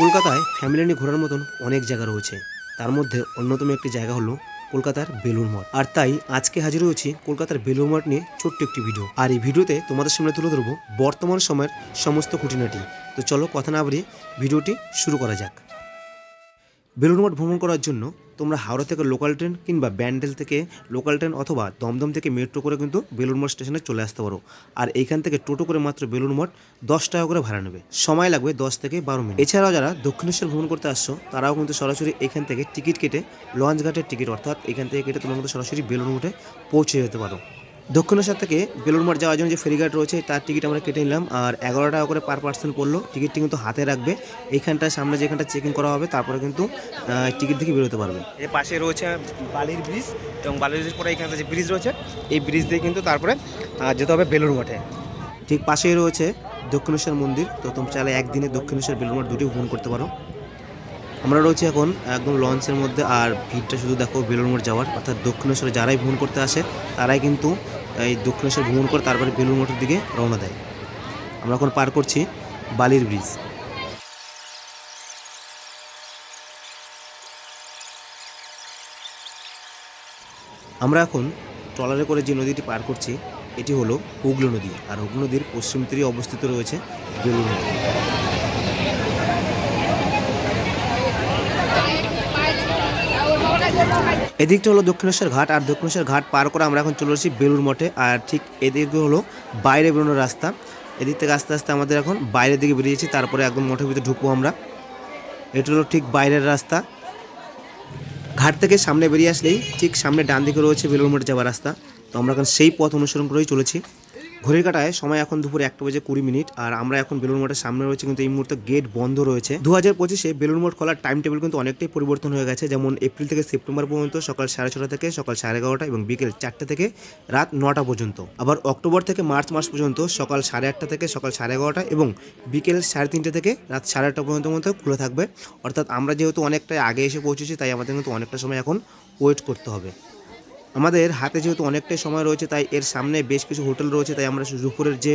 কলকাতায় ফ্যামিলি নিয়ে ঘোরার মতন অনেক জায়গা রয়েছে। তার মধ্যে অন্যতম একটি জায়গা হলো কলকাতার বেলুর মঠ। আর তাই আজকে হাজির হয়েছি কলকাতার বেলুর মঠ নিয়ে ছোট্ট একটি ভিডিও আর এই ভিডিওতে তোমাদের সামনে তুলে ধরবো বর্তমান সময়ের সমস্ত খুঁটিনাটি। তো চলো কথা না বাড়িয়ে ভিডিওটি শুরু করা যাক। বেলুর মঠ ভ্রমণ করার জন্য তোমরা হাওড়া থেকে লোকাল ট্রেন কিংবা ব্যান্ডেল থেকে লোকাল ট্রেন অথবা দমদম থেকে মেট্রো করে কিন্তু বেলুড় মঠ স্টেশনে চলে আসতে পারো। আর এইখান থেকে টোটো করে মাত্র বেলুন মঠ দশ টাকা করে ভাড়া নেবে। সময় লাগবে দশ থেকে বারো মিনিট। এছাড়াও যারা দক্ষিণেশ্বর ভ্রমণ করতে আসছো, তারাও কিন্তু সরাসরি এখান থেকে টিকিট কেটে লঞ্চ ঘাটের টিকিট অর্থাৎ এখান থেকে কেটে তোমরা কিন্তু সরাসরি বেলুন মঠে পৌঁছে যেতে পারো। দক্ষিণেশ্বর থেকে বেলুর মঠ যাওয়ার জন্য যে ফেরিঘাট রয়েছে তার টিকিট আমরা কেটে নিলাম। আর এগারো টাকা করে পার পার্সন পড়ল। টিকিটটি কিন্তু হাতে রাখবে। এইখানটায় সামনে যেখানটা চেকিং করা হবে তারপরে কিন্তু টিকিট থেকে বেরোতে পারবে। এর পাশে রয়েছে বালির ব্রিজ এবং বালির ব্রিজ পরে এখানে যে ব্রিজ রয়েছে এই ব্রিজ দিয়ে কিন্তু তারপরে যেতে হবে বেলুর মঠে। ঠিক পাশেই রয়েছে দক্ষিণেশ্বর মন্দির। তো তোমরা চাইলে একদিনে দক্ষিণেশ্বর বেলুর মঠ দুটি ভ্রমণ করতে পারো। আমরা রয়েছি এখন একদম লঞ্চের মধ্যে, আর ভিড়টা শুধু দেখো বেলুর মঠ যাওয়ার, অর্থাৎ দক্ষিণেশ্বরে যারাই ভ্রমণ করতে আসে, তারাই কিন্তু এই দক্ষিণেশ্বর ভ্রমণ করে তারপরে বেলুর মঠের দিকে রওনা দেয়। আমরা এখন পার করছি বালির ব্রিজ। আমরা এখন ট্রলারে করে যে নদীটি পার করছি, এটি হলো হুগলো নদী, আর হুগলো নদীর পশ্চিম তীরে অবস্থিত রয়েছে বেলুর মঠ। এদিকটা হলো দক্ষিণেশ্বর ঘাট, আর দক্ষিণেশ্বর ঘাট পার করে আমরা এখন চলে এসেছি বেলুর মঠে, আর ঠিক এদিকে হলো বাইরে বেরোনোর রাস্তা। এদিক থেকে আস্তে আস্তে আমাদের এখন বাইরের দিকে বেরিয়েছি তারপরে একদম মঠের ভিতরে ঢুকবো আমরা। এটা হলো ঠিক বাইরের রাস্তা। ঘাট থেকে সামনে বেরিয়ে আসলেই ঠিক সামনে ডান দিকে রয়েছে বেলুর মঠে যাওয়ার রাস্তা। তো আমরা এখন সেই পথ অনুসরণ করেই চলেছি। ঘড়ির কাটায় সময় এখন দুপুর একটা বাজে কুড়ি মিনিট, আর আমরা এখন বেলুন মঠের সামনে রয়েছে কিন্তু এই মুহূর্তে গেট বন্ধ রয়েছে। দু হাজার পঁচিশে বেলুন মঠ খোলার টাইম টেবিল কিন্তু অনেকটাই পরিবর্তন হয়ে গেছে। যেমন এপ্রিল থেকে সেপ্টেম্বর পর্যন্ত সকাল সাড়ে ছটা থেকে, সকাল সাড়ে এগারোটা এবং বিকেল চারটে থেকে রাত নটা পর্যন্ত। আবার অক্টোবর থেকে মার্চ মাস পর্যন্ত সকাল সাড়ে আটটা থেকে সকাল সাড়ে এগারোটা এবং বিকেল সাড়ে তিনটে থেকে রাত সাড়ে আটটা পর্যন্ত মধ্যে খুলে থাকবে। অর্থাৎ আমরা যেহেতু অনেকটাই আগে এসে পৌঁছেছি, তাই আমাদের কিন্তু অনেকটা সময় এখন ওয়েট করতে হবে। আমাদের হাতে যেহেতু অনেকটাই সময় রয়েছে, তাই এর সামনে বেশ কিছু হোটেল রয়েছে, তাই আমরা দুপুরের যে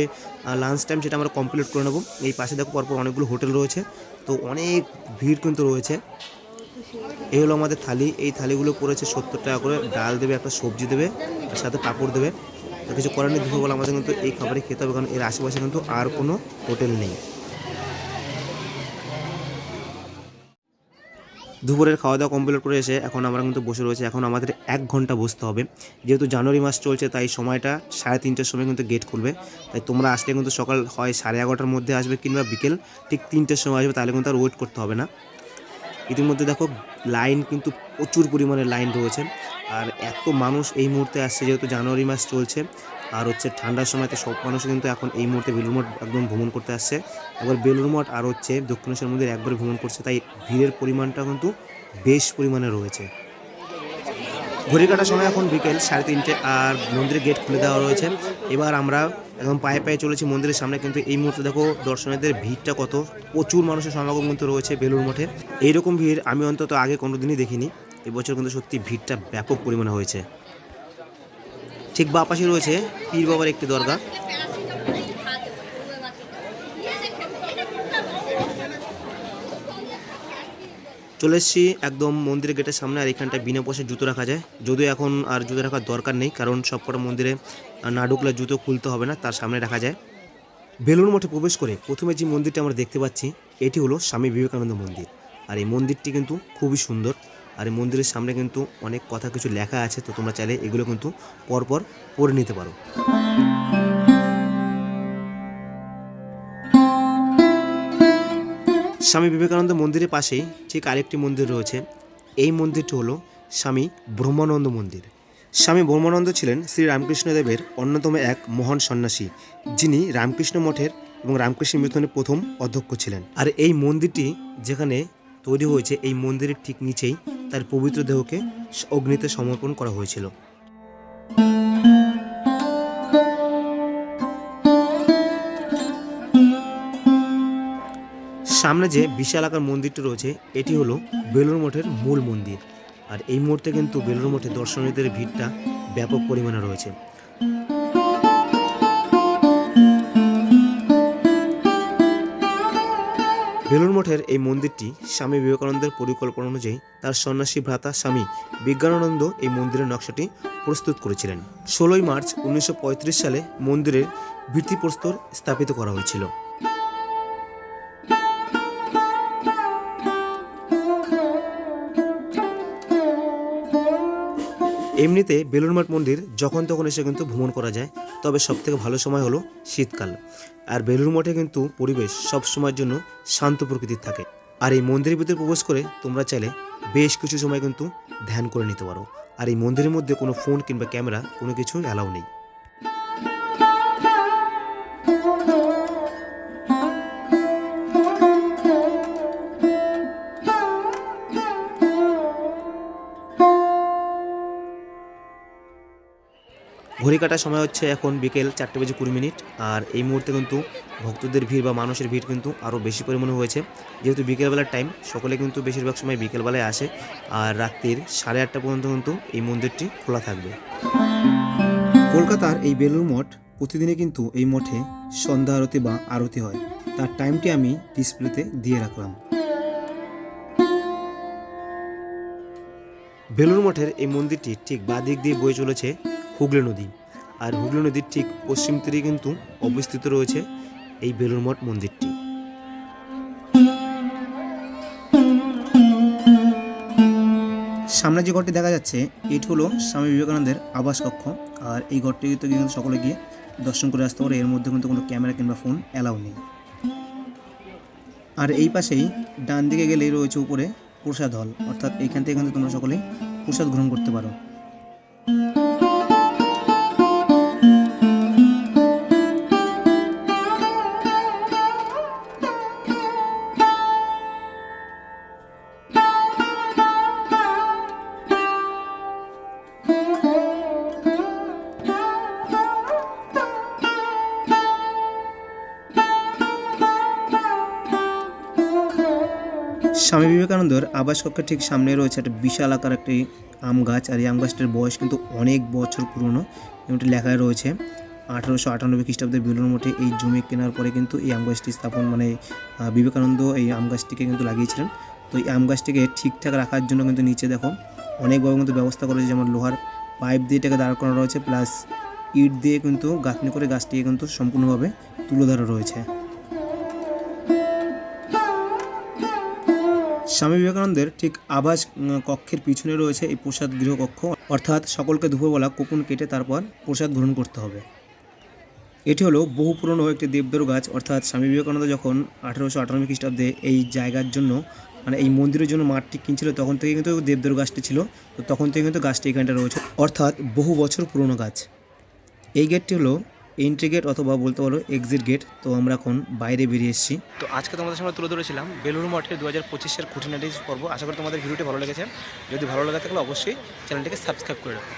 লাঞ্চ টাইম সেটা আমরা কমপ্লিট করে নেব। এই পাশে দেখো পরপর অনেকগুলো হোটেল রয়েছে, তো অনেক ভিড় কিন্তু রয়েছে। এই হলো আমাদের থালি, এই থালিগুলো পড়েছে সত্তর টাকা করে, ডাল দেবে, একটা সবজি দেবে তার সাথে পাঁপড় দেবে। তো কিছু করার নেই, দুপুরবেলা আমাদের কিন্তু এই খাবারই খেতে হবে, কারণ এর আশেপাশে কিন্তু আর কোনো হোটেল নেই। দুপুরের খাওয়া দাওয়া কমপ্লিট করে এসে এখন আমরা কিন্তু বসে রয়েছে। এখন আমাদের এক ঘণ্টা বসতে হবে। যেহেতু জানুয়ারি মাস চলছে, তাই সময়টা সাড়ে তিনটার সময় কিন্তু গেট খুলবে। তাই তোমরা আসলে কিন্তু সকাল হয় সাড়ে এগারোটার মধ্যে আসবে কিংবা বিকেল ঠিক তিনটের সময় আসবে, তাহলে কিন্তু আর ওয়েট করতে হবে না। ইতিমধ্যে দেখো লাইন কিন্তু প্রচুর পরিমাণে লাইন রয়েছে। আর এত মানুষ এই মুহূর্তে আসছে, যেহেতু জানুয়ারি মাস চলছে, আর হচ্ছে ঠান্ডার সময়তে সব মানুষ কিন্তু এখন এই মুহূর্তে বেলুর মঠ একদম ভ্রমণ করতে আসছে। একবার বেলুর মঠ আর হচ্ছে দক্ষিণেশ্বর মন্দির একবার ভ্রমণ করছে, তাই ভিড়ের পরিমাণটা কিন্তু বেশ পরিমাণে রয়েছে। ঘড়ি কাটার সময় এখন বিকেল সাড়ে তিনটে, আর মন্দিরের গেট খুলে দেওয়া রয়েছে। এবার আমরা একদম পায়ে পায়ে চলেছি মন্দিরের সামনে, কিন্তু এই মুহূর্তে দেখো দর্শনার্থীদের ভিড়টা কত। প্রচুর মানুষের সমাগম কিন্তু রয়েছে বেলুর মঠে। এইরকম ভিড় আমি অন্তত আগে কোনোদিনই দেখিনি। এবছর কিন্তু সত্যি ভিড়টা ব্যাপক পরিমাণে হয়েছে। ঠিক বা পাশে রয়েছে পীর বাবার একটি দরগা। চলে এসেছি একদম মন্দিরের গেটের সামনে, আর এখানটায় বিনা পয়সায় জুতো রাখা যায়। যদিও এখন আর জুতো রাখার দরকার নেই, কারণ সবকটা মন্দিরে না ঢুকলে জুতো খুলতে হবে না, তার সামনে রাখা যায়। বেলুর মঠে প্রবেশ করে প্রথমে যে মন্দিরটা আমরা দেখতে পাচ্ছি, এটি হলো স্বামী বিবেকানন্দ মন্দির। আর এই মন্দিরটি কিন্তু খুবই সুন্দর, আর এই মন্দিরের সামনে কিন্তু অনেক কথা কিছু লেখা আছে, তো তোমরা চাইলে এগুলো কিন্তু পরপর পড়ে নিতে পারো। স্বামী বিবেকানন্দ মন্দিরের পাশেই ঠিক আরেকটি মন্দির রয়েছে। এই মন্দিরটি হলো স্বামী ব্রহ্মানন্দ মন্দির। স্বামী ব্রহ্মানন্দ ছিলেন শ্রী রামকৃষ্ণদেবের অন্যতম এক মহান সন্ন্যাসী, যিনি রামকৃষ্ণ মঠের এবং রামকৃষ্ণ মিশনের প্রথম অধ্যক্ষ ছিলেন। আর এই মন্দিরটি যেখানে তৈরি হয়েছে, এই মন্দিরের ঠিক নিচেই তার পবিত্র দেহকে অগ্নিতে সমর্পণ করা হয়েছিল। সামনে যে বিশাল আকার মন্দিরটি রয়েছে, এটি হলো বেলুর মঠের মূল মন্দির। আর এই মুহূর্তে কিন্তু বেলুর মঠে দর্শনীদের ভিড়টা ব্যাপক পরিমাণে রয়েছে। বেলুর মঠের এই মন্দিরটি স্বামী বিবেকানন্দের পরিকল্পনা অনুযায়ী তার সন্ন্যাসী ভ্রাতা স্বামী বিজ্ঞানানন্দ এই মন্দিরের নকশাটি প্রস্তুত করেছিলেন। ষোলোই মার্চ উনিশশো পঁয়ত্রিশ সালে মন্দিরের ভিত্তিপ্রস্তর স্থাপিত করা হয়েছিল। এমনিতে বেলুরমাঠ মন্দির যখন তখন এসে কিন্তু ভ্রমণ করা যায়, তবে সবথেকে ভালো সময় হলো শীতকাল। আর বেলুর মঠে কিন্তু পরিবেশ সব সময়ের জন্য শান্ত প্রকৃতির থাকে। আর এই মন্দিরের ভিতরে প্রবেশ করে তোমরা চাইলে বেশ কিছু সময় কিন্তু ধ্যান করে নিতে পারো। আর এই মন্দিরের মধ্যে কোনো ফোন কিংবা ক্যামেরা কোনো কিছু অ্যালাউ নেই। ঘড়ি কাটার সময় হচ্ছে এখন বিকেল চারটে বেজে কুড়ি মিনিট। আর এই মুহূর্তে কিন্তু ভক্তদের ভিড় বা মানুষের ভিড় কিন্তু আরও বেশি পরিমাণে হয়েছে। যেহেতু বিকেলবেলার টাইম সকলে কিন্তু বেশিরভাগ সময় বিকেলবেলায় আসে। আর রাত্রির সাড়ে আটটা পর্যন্ত কিন্তু এই মন্দিরটি খোলা থাকবে। কলকাতার এই বেলুর মঠ প্রতিদিনে কিন্তু এই মঠে সন্ধ্যা আরতি বা আরতি হয়। তার টাইমটি আমি ডিসপ্লেতে দিয়ে রাখলাম। বেলুর মঠের এই মন্দিরটি ঠিক বাঁ দিক দিয়ে বয়ে চলেছে হুগলি নদী। আর হুগলি নদীর ঠিক পশ্চিম তীরে কিন্তু অবস্থিত রয়েছে এই বেলুর মঠ মন্দিরটি। সামনে যে ঘরটি দেখা যাচ্ছে, এটি হলো স্বামী বিবেকানন্দের আবাস কক্ষ। আর এই ঘরটিতে কিন্তু সকলে গিয়ে দর্শন করে আসতে পারে। এর মধ্যে কিন্তু কোনো ক্যামেরা কিংবা ফোন অ্যালাউ নেই। আর এই পাশেই ডান দিকে গেলেই রয়েছে উপরে প্রসাদ হল। অর্থাৎ এইখান থেকে কিন্তু তোমরা সকলেই প্রসাদ গ্রহণ করতে পারো। স্বামী বিবেকানন্দর আবাস কক্ষের ঠিক সামনে রয়েছে একটা বিশাল আকার একটি আম গাছ, আর এই আম গাছটার বয়স কিন্তু অনেক বছর পুরনো। এমনটি লেখায় রয়েছে, আঠারোশো আটানব্বই খ্রিস্টাব্দে বেলুর মঠে এই জমি কেনার পরে কিন্তু এই আম গাছটি স্থাপন মানে বিবেকানন্দ এই আম গাছটিকে কিন্তু লাগিয়েছিলেন। তো এই আম গাছটিকে ঠিকঠাক রাখার জন্য কিন্তু নিচে দেখো, অনেকভাবে কিন্তু ব্যবস্থা করেছে যেমন লোহার পাইপ দিয়ে এটাকে দাঁড় করানো রয়েছে, প্লাস ইট দিয়ে কিন্তু গাঁথনি করে গাছটিকে কিন্তু সম্পূর্ণভাবে তুলে ধরা রয়েছে। স্বামী বিবেকানন্দের ঠিক আবাস কক্ষের পিছনে রয়েছে এই প্রসাদ গৃহকক্ষ। অর্থাৎ সকলকে দুপুরবেলা কুপন কেটে তারপর প্রসাদ গ্রহণ করতে হবে। এটি হলো বহু পুরনো একটি দেবদারু গাছ। অর্থাৎ স্বামী বিবেকানন্দ যখন আঠারোশো আটানব্বই খ্রিস্টাব্দে এই জায়গার জন্য মানে এই মন্দিরের জন্য মাঠটি কিনছিল, তখন থেকে কিন্তু দেবদারু গাছটি ছিল। তো তখন থেকে কিন্তু গাছটি এখানটা রয়েছে। অর্থাৎ বহু বছর পুরনো গাছ। এই গেটটি হলো এন্ট্রি গেট অথবা বলতে পারো এক্সিট গেট তো আমরা এখন বাইরে বেরিয়ে এসেছি। তো আজকে তোমাদের সামনে তুলে ধরেছিলাম বেলুর মঠে দু হাজার পঁচিশের খুঁটিনাটি পর্ব। আশা করি তোমাদের ভিডিওটি ভালো লেগেছে। যদি ভালো লাগে থাকলে অবশ্যই চ্যানেলটিকে সাবস্ক্রাইব করে রাখো।